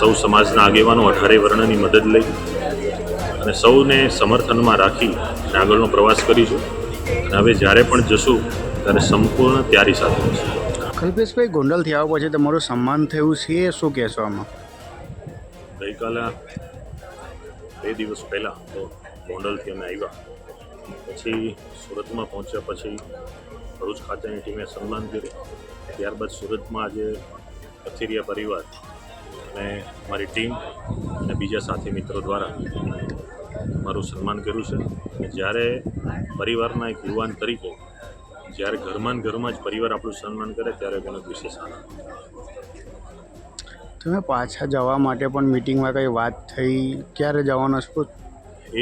સૌ સમાજના આગેવાનો અઢારે વર્ણની મદદ લઈ અને સૌને સમર્થનમાં રાખી અને આગળનો પ્રવાસ કરીશું. અને હવે જ્યારે પણ જશું ત્યારે સંપૂર્ણ તૈયારી સાથે જશું કલ્પેશભાઈ ગોંડલથી આવ્યા પછી તમારું સન્માન થયું છે એ શું કહેશો આમાં? ગઈકાલે બે દિવસ પહેલાં તો ગોંડલથી અમે આવ્યા. પછી સુરતમાં પહોંચ્યા પછી ભરૂચ ખાતેની ટીમે સન્માન કર્યું. ત્યારબાદ સુરતમાં આજે કથિરિયા પરિવાર અને મારી ટીમ અને બીજા સાથી મિત્રો દ્વારા મારું સન્માન કર્યું છે. અને જ્યારે પરિવારના એક યુવાન તરીકે જ્યારે ઘરમાં ઘરમાં જ પરિવાર આપણું સન્માન કરે ત્યારે મને વિશેષ આનંદ. તમે પાછા જવા માટે પણ મિટિંગમાં કંઈ વાત થઈ? ક્યારે જવાના છો?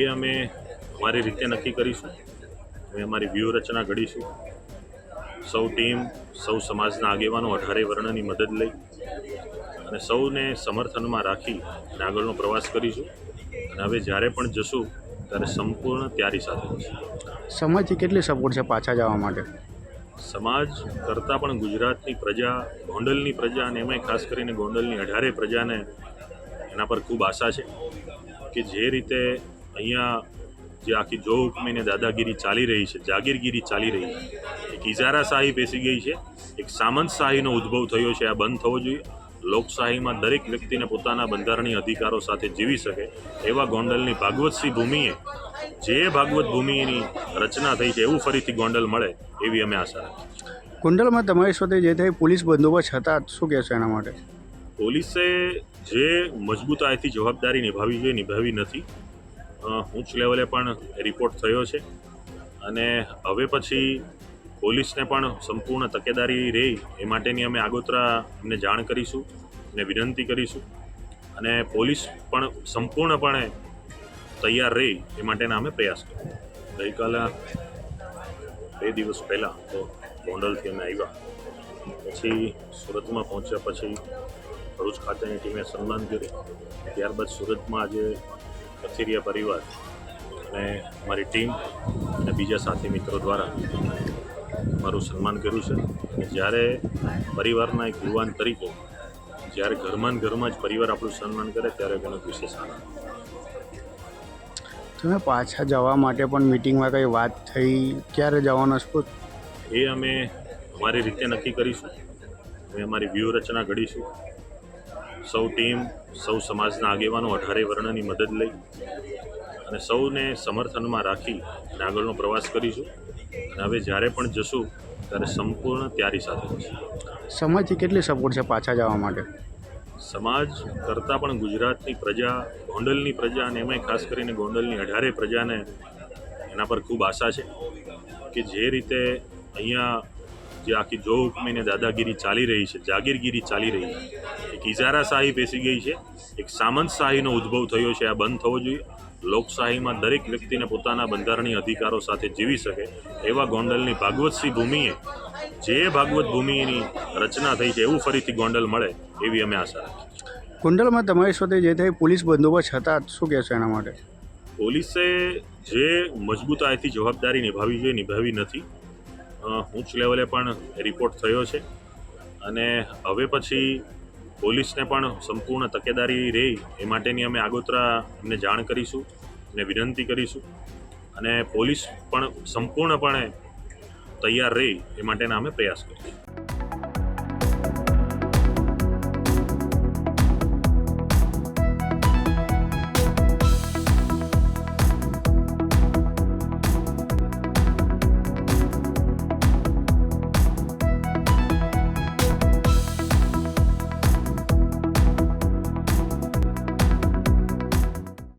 એ અમે અમારી રીતે નક્કી કરીશું. અમે અમારી વ્યૂહરચના ઘડીશું. સૌ ટીમ સૌ સમાજના આગેવાનો અઢારે વર્ણની મદદ લઈ અને સૌને સમર્થનમાં રાખી અને આગળનો પ્રવાસ કરીશું. અને હવે જ્યારે પણ જશું ત્યારે સંપૂર્ણ તૈયારી સાથે જશું સમાજથી કેટલી સપોર્ટ છે પાછા જવા માટે? સમાજ કરતાં પણ ગુજરાતની પ્રજા ગોંડલની પ્રજા અને એમાંય ખાસ કરીને ગોંડલની અઢારે પ્રજાને એના પર ખૂબ આશા છે કે જે રીતે અહીંયા જે આખી જો હુકમીને દાદાગીરી ચાલી રહી છે જાગીરગીરી ચાલી રહી છે. એક ઇજારાશાહી બેસી ગઈ છે. એક સામંતશાહીનો ઉદ્ભવ થયો છે. આ બંધ થવો જોઈએ. લોકશાહીમાં દરેક વ્યક્તિને પોતાના બંધારણીય અધિકારો સાથે જીવી શકે એવા ગોંડલની ભાગવતસિંહ ભૂમિએ જે ભાગવત ભૂમિની રચના થઈ છે એવું ફરીથી ગોંડલ મળે એવી અમે આશા રાખીએ ગોંડલમાં તમારી સાથે જે થઈ પોલીસ બંદોબસ્ત હતા શું કહેશો એના માટે? પોલીસે જે મજબૂતાઈથી જવાબદારી નિભાવી જોઈએ નિભાવી નથી. ઉચ્ચ લેવલે પણ રિપોર્ટ થયો છે. અને હવે પછી પોલીસને પણ સંપૂર્ણ તકેદારી રહે. એ માટેની અમે આગોતરા એમને જાણ કરીશું અને વિનંતી કરીશું. અને પોલીસ પણ સંપૂર્ણપણે તૈયાર રહે એ માટેના અમે પ્રયાસ કરીશું ગઈકાલે બે દિવસ પહેલાં તો ગોંડલથી અમે આવ્યા. પછી સુરતમાં પહોંચ્યા, પછી ભરૂચ ખાતેની ટીમે સન્માન કર્યું. ત્યારબાદ સુરતમાં આજે કથિરિયા પરિવાર અને મારી ટીમ અને બીજા સાથી મિત્રો દ્વારા મારું સન્માન કર્યું છે. અને જ્યારે પરિવારના એક યુવાન તરીકે જ્યારે ઘરમાં ઘરમાં જ પરિવાર આપણું સન્માન કરે ત્યારે કોને વિશેષ આનંદ. તમે પાછા જવા માટે પણ મિટિંગમાં કંઈ વાત થઈ? ક્યારે જવાના છો એ અમે અમારી રીતે નક્કી કરીશું. અમે અમારી વ્યૂહરચના ઘડીશું. સૌ ટીમ સૌ સમાજના આગેવાનો અઢારે વર્ણની મદદ લઈ અને સૌને સમર્થનમાં રાખી અને આગળનો પ્રવાસ કરીશું. અને હવે જ્યારે પણ જશું ત્યારે સંપૂર્ણ તૈયારી સાથે જશું સમાજથી કેટલી સપોર્ટ છે પાછા જવા માટે? સમાજ કરતાં પણ ગુજરાતની પ્રજા ગોંડલની પ્રજા અને એમાંય ખાસ કરીને ગોંડલની અઢારે પ્રજાને એના પર ખૂબ આશા છે કે જે રીતે અહીંયા જે આખી જો હુકમીને દાદાગીરી ચાલી રહી છે જાગીરગીરી ચાલી રહી છે એક ઇજારાશાહી બેસી ગઈ છે એક સામંતશાહીનો ઉદ્ભવ થયો છે આ બંધ થવો જોઈએ. લોકશાહીમાં દરેક વ્યક્તિને પોતાના બંધારણીય અધિકારો સાથે જીવી શકે એવા ગોંડલની ભાગવતસિંહ ભૂમિએ જે ભાગવત ભૂમિની રચના થઈ છે એવું ફરીથી ગોંડલ મળે એવી અમે આશા રાખીએ ગોંડલમાં તમારી સાથે જે થઈ પોલીસ બંદોબસ્ત હતા શું કહેશો એના માટે? પોલીસે જે મજબૂતાઈથી જવાબદારી નિભાવી જોઈએ નિભાવી નથી. ઉચ્ચ લેવલે પણ રિપોર્ટ થયો છે. અને હવે પછી પોલીસને પણ સંપૂર્ણ તકેદારી રહે. એ માટેની અમે આગોતરા એમને જાણ કરીશું અને વિનંતી કરીશું. અને પોલીસ પણ સંપૂર્ણપણે તૈયાર રહે એ માટેના અમે પ્રયાસ કરીશું.